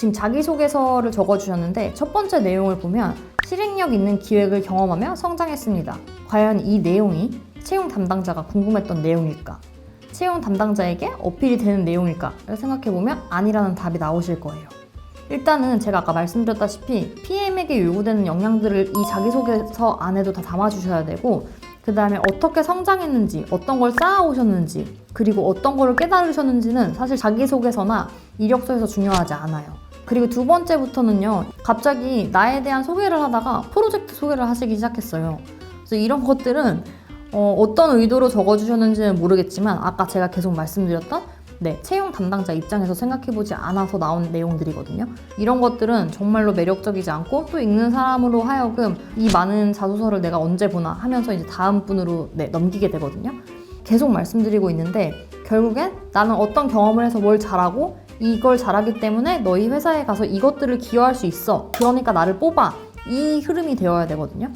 지금 자기소개서를 적어주셨는데 첫 번째 내용을 보면 실행력 있는 기획을 경험하며 성장했습니다. 과연 이 내용이 채용 담당자가 궁금했던 내용일까? 채용 담당자에게 어필이 되는 내용일까? 를 생각해보면 아니라는 답이 나오실 거예요. 일단은 제가 아까 말씀드렸다시피 PM에게 요구되는 역량들을 이 자기소개서 안에도 다 담아주셔야 되고 그 다음에 어떻게 성장했는지, 어떤 걸 쌓아오셨는지, 그리고 어떤 거를 깨달으셨는지는 사실 자기소개서나 이력서에서 중요하지 않아요. 그리고 두 번째부터는요, 갑자기 나에 대한 소개를 하다가 프로젝트 소개를 하시기 시작했어요. 그래서 이런 것들은 어, 떤 의도로 적어주셨는지는 모르겠지만 아까 제가 계속 말씀드렸던 네, 채용 담당자 입장에서 생각해보지 않아서 나온 내용들이거든요. 이런 것들은 정말로 매력적이지 않고 또 읽는 사람으로 하여금 이 많은 자소서를 내가 언제 보나 하면서 이제 다음 분으로 네, 넘기게 되거든요. 계속 말씀드리고 있는데 결국엔 나는 어떤 경험을 해서 뭘 잘하고 이걸 잘하기 때문에 너희 회사에 가서 이것들을 기여할 수 있어. 그러니까 나를 뽑아. 이 흐름이 되어야 되거든요.